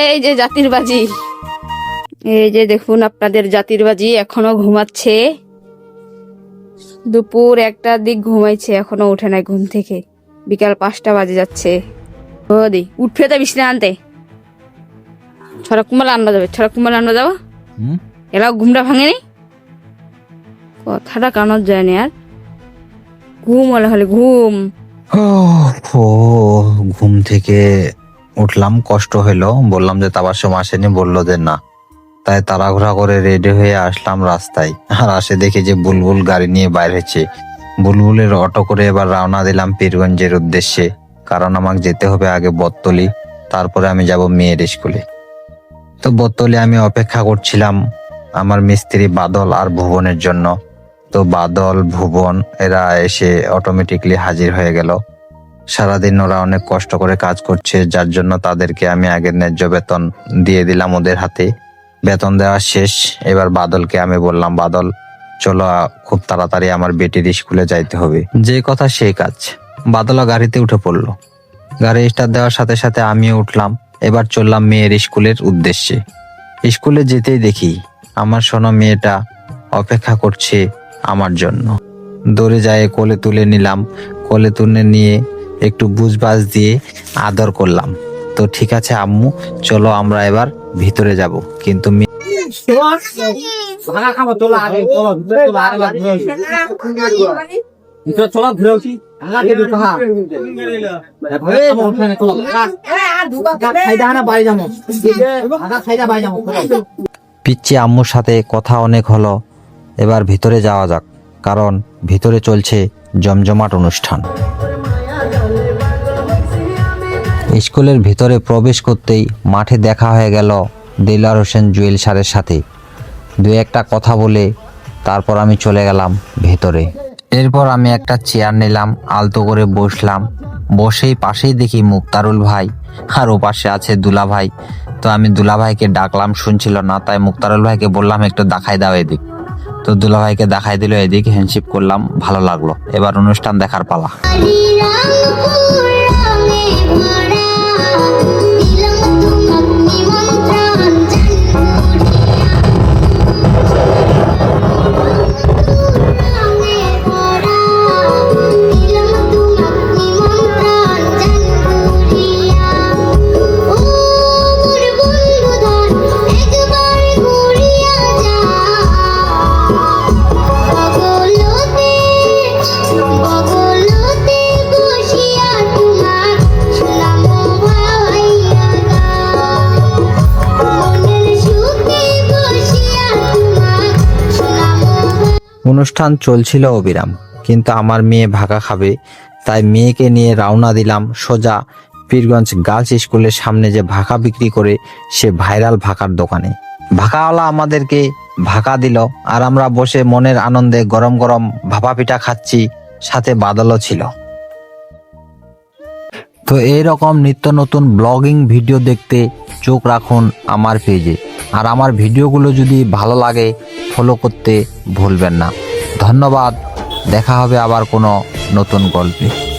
এই যে জাতির বাজি। এই যে দেখুন আপনাদের জাতির বাজি এখনও ঘুমাচ্ছে। দুপুর একটার দিক ঘুমাইছে এখনও উঠে নাই ঘুম থেকে। বিকাল পাঁচটা বাজে যাচ্ছে। ও দি উঠে তো বিছনা আনতে। ছড়া কুমাল আনবা যাবে ছড়া কুমাল আনবা যাব? এলাও ঘুমটা ভাঙেনি? কথাটা কানত যায় না আর। ঘুম হলে হলে ঘুম। ঘুম থেকে উঠলাম, কষ্ট হইল। বললাম যে তাবার সময় আসেনি, বলল যে না। তাই তাড়াহুড়া করে রেডি হয়ে আসলাম রাস্তায়। আর আসে দেখি যে বুলবুল গাড়ি নিয়ে বাইর হয়েছে। বুলবুলের অটো করে এবার রওনা দিলাম পীরগঞ্জের উদ্দেশ্যে। কারণ আমাকে যেতে হবে আগে বত্তলি তারপরে আমি যাব মেয়ের স্কুলে। তো বত্তলি আমি অপেক্ষা করছিলাম আমার মিস্ত্রি বাদল আর ভুবনের জন্য। তো বাদল, ভুবন, এরা এসে অটোমেটিকলি হাজির হয়ে গেল। সারাদিন ওরা অনেক কষ্ট করে কাজ করছে, যার জন্য তাদেরকে আমি আগের ন্যায্য বেতন দিয়ে দিলাম ওদের হাতে। বেতন দেওয়া শেষ। এবার বাদলকে আমি বললাম, বাদল, চলো খুব তাড়াতাড়ি আমার বেটির স্কুলে যাইতে হবে। যে কথা সেই কাজ। বাদলও গাড়িতে উঠে পড়ল। গাড়ি স্টার্ট দেওয়ার সাথে সাথে আমিও উঠলাম। এবার চললাম মেয়ের স্কুলের উদ্দেশ্যে। স্কুলে যেতেই দেখি আমার সোনা মেয়েটা অপেক্ষা করছে আমার জন্য। দৌড়ে যায় কোলে তুলে নিলাম। কোলে তুলে নিয়ে একটু বুঝবাজ দিয়ে আদর করলাম। তো ঠিক আছে আম্মু, চলো আমরা এবার ভিতরে যাব। কিন্তু পিচ্ছি আম্মুর সাথে কথা অনেক হলো। এবার ভিতরে যাওয়া যাক, কারণ ভিতরে চলছে জমজমাট অনুষ্ঠান। স্কুলের ভিতরে প্রবেশ করতেই মাঠে দেখা হয়ে গেল দিলার হোসেন জুয়েল স্যারের সাথে। দু একটা কথা বলে তারপর আমি চলে গেলাম ভেতরে। এরপর আমি একটা চেয়ার নিলাম, আলতো করে বসলাম। বসেই পাশেই দেখি মুক্তারুল ভাই আর ও পাশে আছে দুলা ভাই তো আমি দুলা ভাইকে ডাকলাম, শুনছিল না, তাই মুক্তারুল ভাইকে বললাম, একটু দেখাই দাও এদিক। তো দুলা ভাইকে দেখাই দিল, এদিক হ্যান্ডশিপ করলাম, ভালো লাগল। এবার অনুষ্ঠান দেখার পালা। অনুষ্ঠান চলছিল অবিরাম, কিন্তু আমার মেয়ে ভাগা খাবে, তাই মেয়েকে নিয়ে রওনা দিলাম সোজা পীরগঞ্জ গার্লস স্কুলের সামনে যে ভাকা বিক্রি করে সে ভাইরাল ভাকার দোকানে। ভাকাওয়ালা আমাদেরকে ভাকা দিল, আর আমরা বসে মনের আনন্দে গরম গরম ভাপা পিঠা খাচ্ছি, সাথে বাদলও ছিল। তো এই রকম নিত্য নতুন ব্লগিং ভিডিও দেখতে চোখ রাখুন আমার পেজে, আর আমার ভিডিওগুলো যদি ভালো লাগে ফলো করতে ভুলবেন না। ধন্যবাদ। দেখা হবে আবার কোনো নতুন গল্পে।